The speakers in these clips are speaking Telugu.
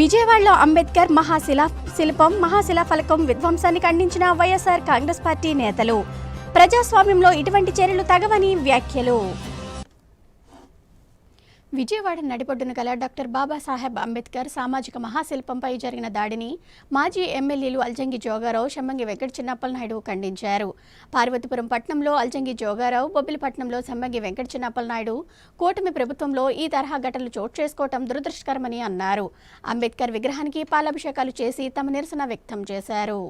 విజయవాడలో అంబేద్కర్ మహాశిలా శిల్పం మహాశిలా ఫలకం విధ్వంసాన్ని ఖండించిన వైఎస్ఆర్ కాంగ్రెస్ పార్టీ నేతలు. ప్రజాస్వామ్యంలో ఇటువంటి చర్యలు తగవని వ్యాఖ్యలు. విజయవాడ నడిపొడ్డున గల డాక్టర్ బాబాసాహెబ్ అంబేద్కర్ సామాజిక మహాశిల్పంపై జరిగిన దాడిని మాజీ ఎమ్మెల్యేలు అల్జంగి జోగారావు షమ్మంగి వెంకట చిన్నప్పలనాయుడు ఖండించారు. పార్వతీపురం పట్టణంలో అల్జంగి జోగారావు బొబ్బిలిపట్నంలో సమ్మంగి వెంకట చిన్నప్పలనాయుడు కూటమి ప్రభుత్వంలో ఈ తరహా ఘటనలు చోటు చేసుకోవటం దురదృష్టకరమని అన్నారు. అంబేద్కర్ విగ్రహానికి పాలాభిషేకాలు చేసి తమ నిరసన వ్యక్తం చేశారు.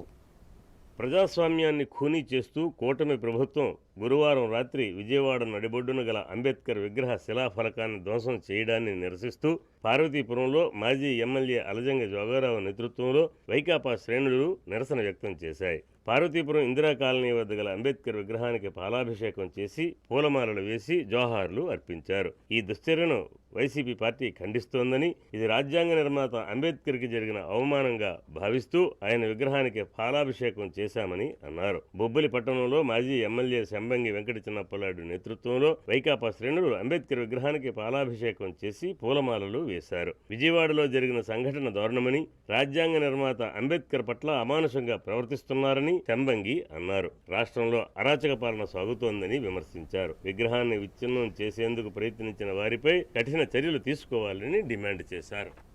ప్రజాస్వామ్యాన్ని ఖూనీ చేస్తూ కూటమి ప్రభుత్వం గురువారం రాత్రి విజయవాడ నడిబొడ్డున గల అంబేద్కర్ విగ్రహ శిలాఫలకాన్ని ధ్వంసం చేయడాన్ని నిరసిస్తూ పార్వతీపురంలో మాజీ ఎమ్మెల్యే అలజంగ జోగారావు నేతృత్వంలో వైకాపా శ్రేణులు నిరసన వ్యక్తం చేశాయి. పార్వతీపురం ఇందిరా కాలనీ వద్ద గల అంబేద్కర్ విగ్రహానికి పాలాభిషేకం చేసి పూలమాలలు వేసి జోహార్లు అర్పించారు. ఈ దుశ్చర్యను వైసీపీ పార్టీ ఖండిస్తోందని ఇది రాజ్యాంగ నిర్మాత అంబేద్కర్కి జరిగిన అవమానంగా భావిస్తూ ఆయన విగ్రహానికి పాలాభిషేకం చేశామని అన్నారు. బొబ్బిలి పట్టణంలో మాజీ ఎమ్మెల్యే శంబంగి వెంకట చిన్నప్పలాడు నేతృత్వంలో వైకాపా శ్రేణులు అంబేద్కర్ విగ్రహానికి పాలాభిషేకం చేసి పూలమాలలు వేశారు విజయవాడలో జరిగిన సంఘటన దారుణమని రాజ్యాంగ నిర్మాత అంబేద్కర్ పట్ల అమానుషంగా ప్రవర్తిస్తున్నారని చంబంగి అన్నారు. రాష్ట్రంలో అరాచక పాలన సాగుతోందని విమర్శించారు. విగ్రహాన్ని విచ్ఛిన్నం చేసేందుకు ప్రయత్నించిన వారిపై కఠిన చర్యలు తీసుకోవాలని డిమాండ్ చేశారు.